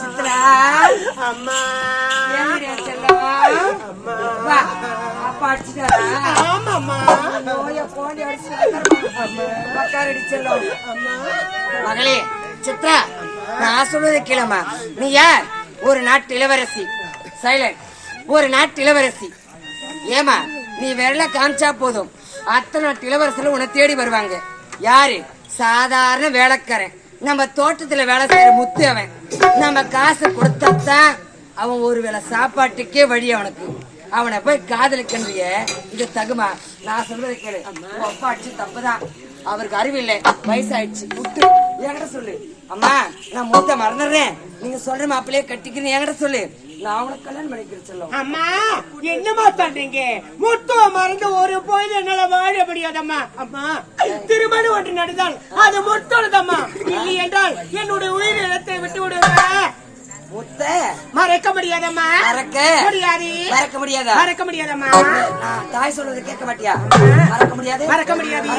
சித்ரா. அம்மா. ஏந்திரியா செல்லம் வா அப்பா அடிச்சுட்டாரா ஆமாம்மா. நோய போண்டி அடிச்சுட்டாரு பக்காரடி செல்லம். மகளே சித்ரா நான் சொல்வதை கேளம்மா. நீ யார்? ஒரு நாட்டு இளவரசி. சைலண்ட் ஒரு நாட்டு இளவரசி. ஏமா நீ விரல காமிச்சா போதும். அத்தனை நாட்டு இளவரசர்கள் உன்னை தேடி வருவாங்க. யாரு? சாதாரண வேலைக்காரன். நம்ம தோட்டத்துல வேலை செய்யற முத்து அவன். நம்ம காசு கொடுத்தாத்தான் அவன் ஒரு வேளை சாப்பாட்டுக்கே வழி அவனுக்கு. அவனை போய் காதலிக்கின்றிய இந்த தகுமா? நான் சொல்றதை கேளு. அப்பா அடிச்சு தப்புதான். அவருக்கு அறிவு இல்லை. வயசாயிடுச்சு. விட்டு என்கிட்ட சொல்லு. அம்மா நான் மூத்த மறந்துடுறேன். நீங்க சொல்ற மாப்பிள்ளையே கட்டிக்கிறேன் என்கிட்ட சொல்லு. கல்யாணம் அம்மா என்னம்மா பண்றீங்க முத்துவ மறந்து ஒரு பொழுது என்னால வாழ முடியாதம்மா. அம்மா திருமணம் ஒன்று நடந்தால் அது முத்தொழுதம்மா. இல்லை என்றால் என்னுடைய உயிர் இடத்தை விட்டு விடுங்க முத்த? மறக்க முடியாதம்மா. மறக்க? முடியாது. மறக்க முடியாதா? மறக்க முடியாதம்மா. தாய் சொல்றதை கேட்க மாட்டியா? மறக்க முடியாது? மறக்க முடியாது.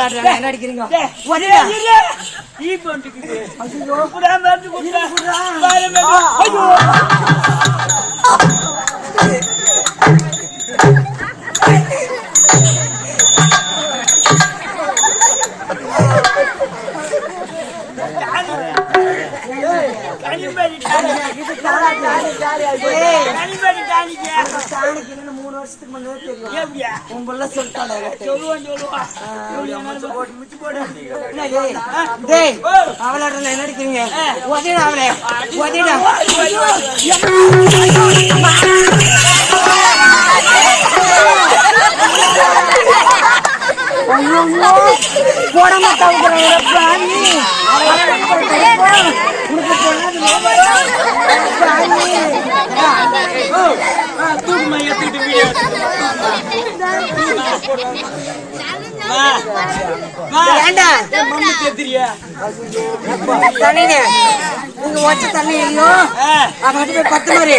அவளாடுறா என்ன அடிக்கிறீங்க ஈ ஐயோ. புடா ஐயோ. டானிக்க வருஷத்துக்கு முன்னாடி தெரியும் எப்படியா உன் புள்ள சொல்லிட்டானே சொல்லுவான் சொல்லுவான். மிச்சு போடு. டேய் அவளாடுறா என்ன அடிக்கிறீங்க? உதவிடா அவளே? உதவிடா போட மாட்டாங்க நீங்க வச்ச தண்ணி இல்லையோ? அவன் போய் பத்து மாதிரி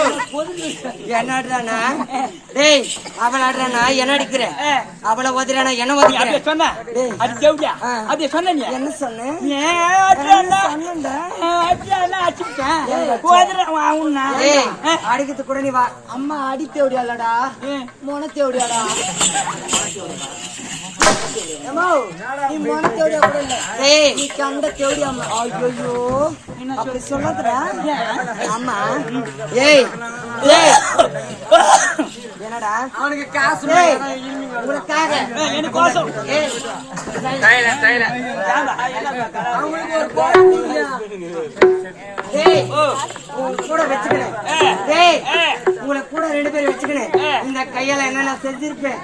டேய் என்னடானா டேய் அவள ஆடுறானா? என்ன அடிக்கிற? அவளை ஒதுறானா என்ன ஒதுக்கிற என்ன சொன்ன? சொன்னேன்டா? ஏய் அடிக்கிறது கூட நீ வா. அம்மா அடி தேவடியாலடா மொன தேவடியாடா நீ கண்ட தேவடியா ஐயோ அப்படி சொல்லாதடா. ஆமா. ஏய் ஏய். என்னடா? அவனுக்கு காசு உனக்காக. எனக்கோசம் ஏய் அவங்களுக்கு ஒரு கூட வச்சுக்கிறேன். உங்களை கூட ரெண்டு பேரும் வச்சுக்கிறேன். இந்த கையால என்னென்ன செஞ்சிருப்பேன்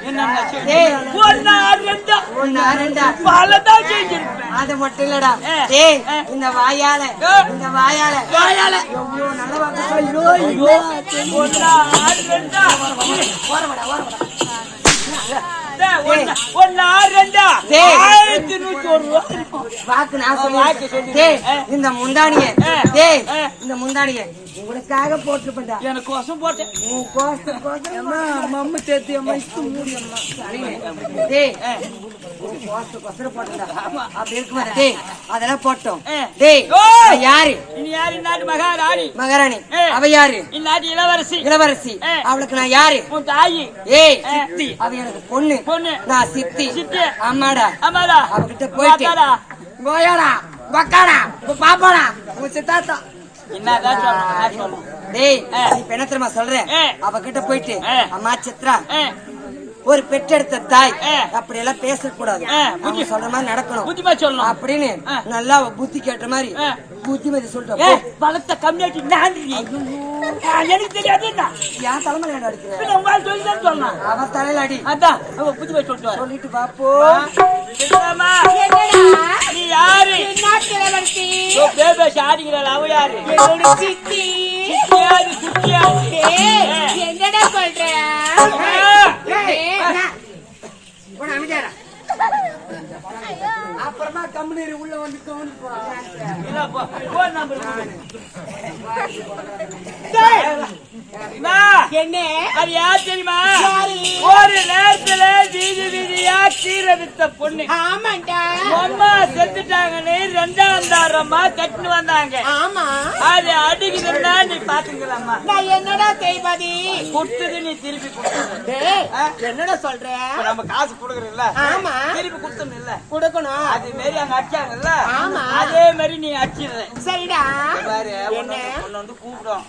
ஒன்னா ரெண்டா? பலதான் செஞ்சிருப்பேன். அது மட்டும் இல்லடா. டேய், இந்த வாயால இந்த வாயால. வாயால. எவ்வளவு நல்ல வாக்கு சொல்லு. இந்த முந்தானிய. இந்த முந்தானிய உங்களுக்காக போட்டுப்பேன்டா எனக்கு கோசம் போட்டேன் உன் கோசம் கோசம் மம்மு தேத்தி அம்மா இஷ்டு மூடி அம்மா. அதெல்லாம் போட்டோம். யாரு? மகாராணி? மகாராணி. அவ யாரு? இளவரசி. இளவரசி. அவளுக்கு நான் யாரு? தாயி. ஏய். சித்தி. அவ எனக்கு பொண்ணு. பொண்ணு. நான் சித்தி. சித்தி. அம்மாடா. ஆமாடா அவகிட்ட போயிட்டு. கோயாடா பக்காடா உன் பாப்பாடா. உன் சித்தாத்தா. என்னதான் டேய் இப்ப என்ன தெரியுமா சொல்ற? ஆ. அவகிட்ட போயிட்டு. அம்மா சித்ரா ஒரு பெற்றெடுத்த தாய். அப்படி எல்லாம் பேசக்கூடாது. அவங்க சொல்ற மாதிரி நடக்கணும். புத்திமா சொல்லணும். அப்படின்னு. நல்லா புத்தி கேட்ட மாதிரி. புத்திமதி சொல்லிட்டு ஏ போ. பலத்த கம்மியாட்டி நான் எனக்கு தெரியாது என் தலைமை ஏன்டா அடிக்கிற? பின்ன உங்களால சொல்லி தான் சொல்லணும் அவ தலையில அடி. அதான் புத்திமா சொல்லிட்டு வர சொல்லிட்டு பாப்போ சித்ராமா, நீ யாரு? பேபேஷ் ஆடிக்கிறாள் அவ யாரு? சித்தி. சுத்தியாரு ஏய், என்னடா சொல்ற? அப்புறமா கம்பெனி உள்ள வந்து கவனிப்போம் போன் நம்பர் அம்மா, என்ன? அது யார் தெரியுமா? ஒரு நேரத்துல வீதி வீதியா கீரை வித்த பொண்ணு. ஆமாண்டா. அம்மா செத்துட்டாங்கன்னு ரெண்டாம் தாரம்மா கட்டின்னு வந்தாங்க. ஆமா. அது அடிக்குதுன்னா நீ பாத்துக்கலாமா நான் என்னடா செய்வது? கொடுத்தது நீ திருப்பி கொடுத்துரு. டேய், என்னடா சொல்ற? நம்ம காசு கொடுக்குறோம்ல ஆமா. திருப்பி கொடுத்தோம் இல்ல கொடுக்கணும். அதே மாதிரி அங்க அடிச்சாங்கல்ல. ஆமா. அதே மாதிரி நீ அடிச்சிடுற சரிடா. பாரு வந்து கூப்பிடும்.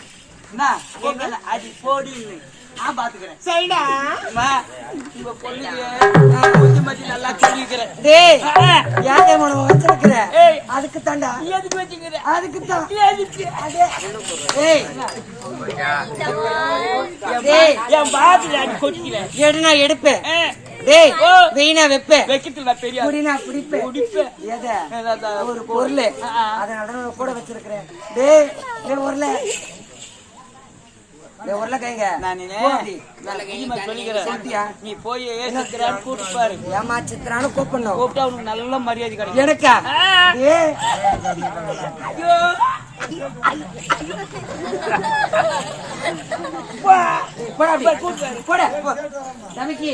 அது போடின்னு. நான் பாத்துக்கிறேன். சரிடா. அம்மா, உங்க பொண்ணுக்கு புத்தி மதி நல்லா சொல்லிக்கிறேன் டேய் யாரே மனம் வச்சிருக்கிற? ஏய். அதுக்கு தாண்டா நீ எதுக்கு வச்சுக்கிற அதுக்கு தான் எதுக்கு? டேய் டேய் என் பாத்துல அடி கொட்டிக்கிறேன் எடு நான் எடுப்பேன் டேய் ஓ. வீணா வைப்பேன் வெக்கத்துல நான் பெரிய ஆளு. குடி நான் பிடிப்பேன் குடிப்பேன். எதை? ஒரு பொருள். அதை நடன கூட வச்சிருக்கிறேன். டேய் டேய் உருளை டேய் உருளை கைங்க நான் நினை. போடி. நல்ல கையுமா சொல்லிக்கிறேன். சொல்லிட்டியா? நீ போய் கூப்பிட்டு பாரு. ஏமா சித்ரான்னு கூப்பிடணும். கூப்பிட்டா உனக்கு நல்ல மரியாதை கிடைக்கும். எனக்கா? ஆ. டேய் ஐயோ. போடா அப்படி. போடா போ. தம்பிக்கு.